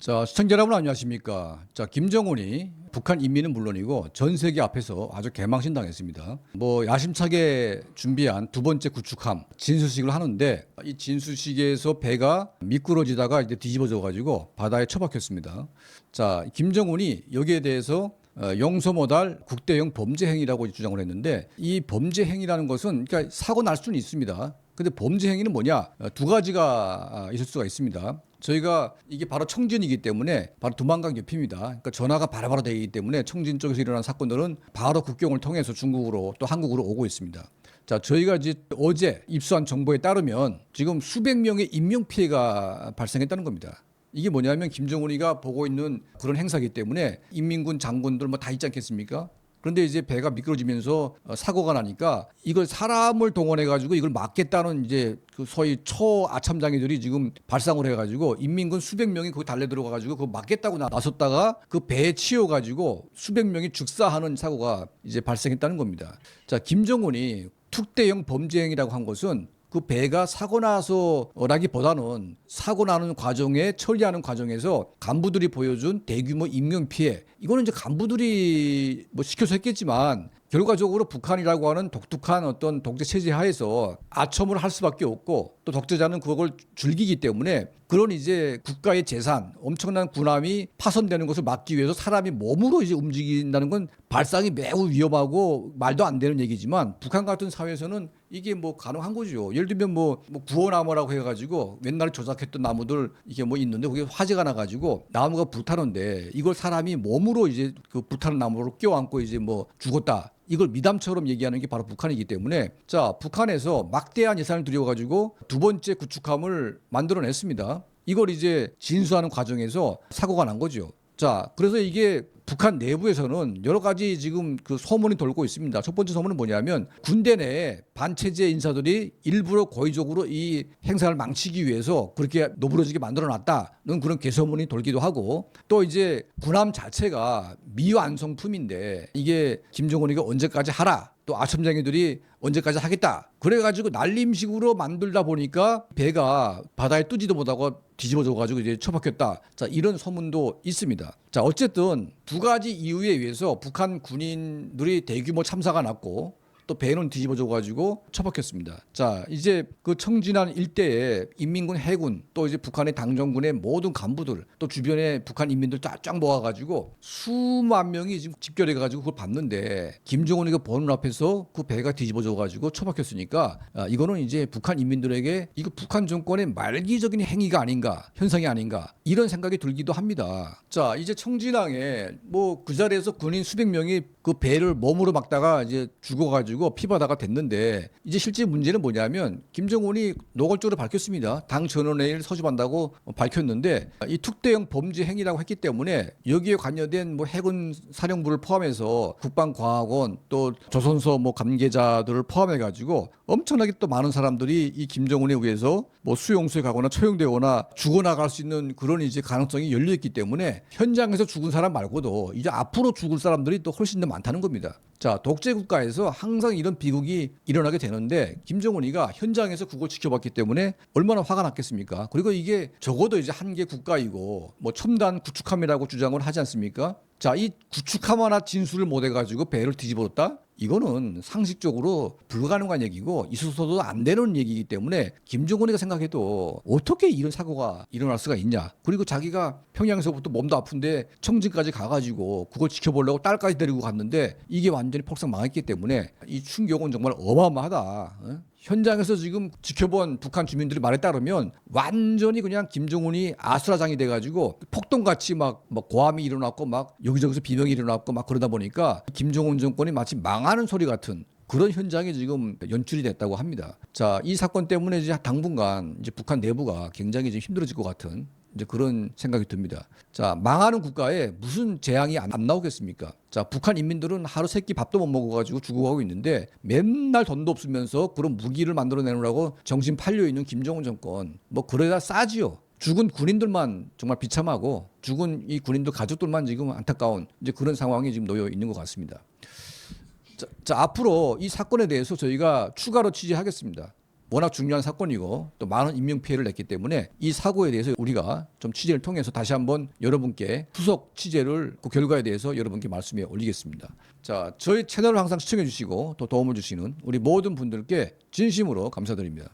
자, 시청자 여러분 안녕하십니까? 자, 김정은이 북한 인민은 물론이고 전 세계 앞에서 아주 개망신 당했습니다. 뭐 야심차게 준비한 두 번째 구축함 진수식을 하는데 이 진수식에서 배가 미끄러지다가 이제 뒤집어져 가지고 바다에 처박혔습니다. 자, 김정은이 여기에 대해서 어, 용서못할 국대형 범죄 행위라고 주장을 했는데 이 범죄 행위라는 것은 그러니까 사고 날 수는 있습니다. 근데 범죄 행위는 뭐냐? 어, 두 가지가 아, 있을 수가 있습니다. 저희가 이게 바로 청진이기 때문에 바로 두만강 옆입니다. 그러니까 전화가 바로바로 되기 때문에 청진 쪽에서 일어난 사건들은 바로 국경을 통해서 중국으로 또 한국으로 오고 있습니다. 자, 저희가 이제 어제 입수한 정보에 따르면 지금 수백 명의 인명 피해가 발생했다는 겁니다. 이게 뭐냐면 김정은이가 보고 있는 그런 행사기 때문에 인민군 장군들 뭐 다 있지 않겠습니까? 그런데 이제 배가 미끄러지면서 어, 사고가 나니까 이걸 사람을 동원해 가지고 이걸 막겠다는 이제 그 소위 초 아참장애들이 지금 발상을 해 가지고 인민군 수백 명이 거기 달려 들어가 가지고 그거 막겠다고 나- 나섰다가 그 배에 치여 가지고 수백 명이 죽사하는 사고가 이제 발생했다는 겁니다. 자, 김정은이 특대형 범죄 행위라고 한 것은 그 배가 사고 나서라기보다는 사고 나는 과정에 처리하는 과정에서 간부들이 보여준 대규모 인명 피해. 이거는 이제 간부들이 뭐 시켜서 했겠지만 결과적으로 북한이라고 하는 독특한 어떤 독재 체제 하에서 아첨을 할 수밖에 없고 또 독재자는 그걸 즐기기 때문에 그런 이제 국가의 재산 엄청난 군함이 파손되는 것을 막기 위해서 사람이 몸으로 이제 움직인다는 건 발상이 매우 위험하고 말도 안 되는 얘기지만 북한 같은 사회에서는 이게 뭐 가능한 거죠. 예를 들면 뭐, 뭐 구호나무라고 해가지고 옛날에 조작했던 나무들 이게 뭐 있는데 그게 화재가 나가지고 나무가 불타는데 이걸 사람이 몸으로 이제 그 불타는 나무로 껴안고 이제 뭐 죽었다. 이걸 미담처럼 얘기하는 게 바로 북한이기 때문에 자 북한에서 막대한 예산을 들여가지고 두 번째 구축함을 만들어냈습니다. 이걸 이제 진수하는 과정에서 사고가 난 거죠. 자 그래서 이게 북한 내부에서는 여러 가지 지금 그 소문이 돌고 있습니다. 첫 번째 소문은 뭐냐면 군대 내에 반체제 인사들이 일부러 고의적으로 이 행사를 망치기 위해서 그렇게 노부러지게 만들어 놨다는 그런 개소문이 돌기도 하고 또 이제 군함 자체가 미완성품인데 이게 김정은이가 언제까지 하라 또 아첨장애들이 언제까지 하겠다. 그래가지고 날림식으로 만들다 보니까 배가 바다에 뜨지도 못하고 뒤집어져 가지고 이제 처박혔다. 자 이런 소문도 있습니다. 자 어쨌든 두 가지 이유에 의해서 북한 군인들이 대규모 참사가 났고 또 배는 뒤집어져 가지고 처박혔습니다. 자, 이제 그 청진한 일대에 인민군 해군 또 이제 북한의 당정군의 모든 간부들 또 주변에 북한 인민들 쫙쫙 모아 가지고 수만 명이 지금 집결해 가지고 그걸 봤는데 김정은이가 보는 앞에서 그 배가 뒤집어져 가지고 처박혔으니까 아, 이거는 이제 북한 인민들에게 이거 북한 정권의 말기적인 행위가 아닌가 현상이 아닌가 이런 생각이 들기도 합니다. 자, 이제 청진항에 뭐 그 자리에서 군인 수백 명이 그 배를 몸으로 막다가 이제 죽어가지고 피바다가 됐는데 이제 실제 문제는 뭐냐면 김정은이 노골적으로 밝혔습니다. 당 전원회의를 서집한다고 밝혔는데 이 특대형 범죄 행위라고 했기 때문에 여기에 관여된 뭐 해군 사령부를 포함해서 국방과학원 또 조선소 뭐 관계자들을 포함해 가지고 엄청나게 또 많은 사람들이 이 김정은에 의해서 뭐 수용소에 가거나 처형되거나 죽어나갈 수 있는 그런 이제 가능성이 열려 있기 때문에 현장에서 죽은 사람 말고도 이제 앞으로 죽을 사람들이 또 훨씬 더 많다는 겁니다. 자, 독재 국가에서 항상 이런 비극이 일어나게 되는데 김정은이가 현장에서 그걸 지켜봤기 때문에 얼마나 화가 났겠습니까? 그리고 이게 적어도 이제 한 개 국가이고 뭐 첨단 구축함이라고 주장을 하지 않습니까? 자, 이 구축함 하나 진술을 못 해가지고 배를 뒤집었다? 이거는 상식적으로 불가능한 얘기고 있어서도 안 되는 얘기이기 때문에 김정은이가 생각해도 어떻게 이런 사고가 일어날 수가 있냐. 그리고 자기가 평양에서부터 몸도 아픈데 청진까지 가가지고 그걸 지켜보려고 딸까지 데리고 갔는데 이게 완전히 폭삭 망했기 때문에 이 충격은 정말 어마어마하다. 어? 현장에서 지금 지켜본 북한 주민들이 말에 따르면 완전히 그냥 김정은이 아수라장이 돼가지고 폭동같이 막, 막 고함이 일어났고 막 여기저기서 비명이 일어났고 막 그러다 보니까 김정은 정권이 마치 망하는 소리 같은 그런 현장이 지금 연출이 됐다고 합니다. 자, 이 사건 때문에 이제 당분간 이제 북한 내부가 굉장히 좀 힘들어질 것 같은 이제 그런 생각이 듭니다. 자, 망하는 국가에 무슨 재앙이 안, 안 나오겠습니까? 자, 북한 인민들은 하루 세 끼 밥도 못 먹어가지고 죽어가고 있는데 맨날 돈도 없으면서 그런 무기를 만들어내느라고 정신 팔려 있는 김정은 정권 뭐 그래야 싸지요. 죽은 군인들만 정말 비참하고 죽은 이 군인들 가족들만 지금 안타까운 이제 그런 상황이 지금 놓여 있는 것 같습니다. 자, 자, 앞으로 이 사건에 대해서 저희가 추가로 취재하겠습니다. 워낙 중요한 사건이고 또 많은 인명 피해를 냈기 때문에 이 사고에 대해서 우리가 좀 취재를 통해서 다시 한번 여러분께 후속 취재를 그 결과에 대해서 여러분께 말씀에 올리겠습니다. 자, 저희 채널을 항상 시청해 주시고 또 도움을 주시는 우리 모든 분들께 진심으로 감사드립니다.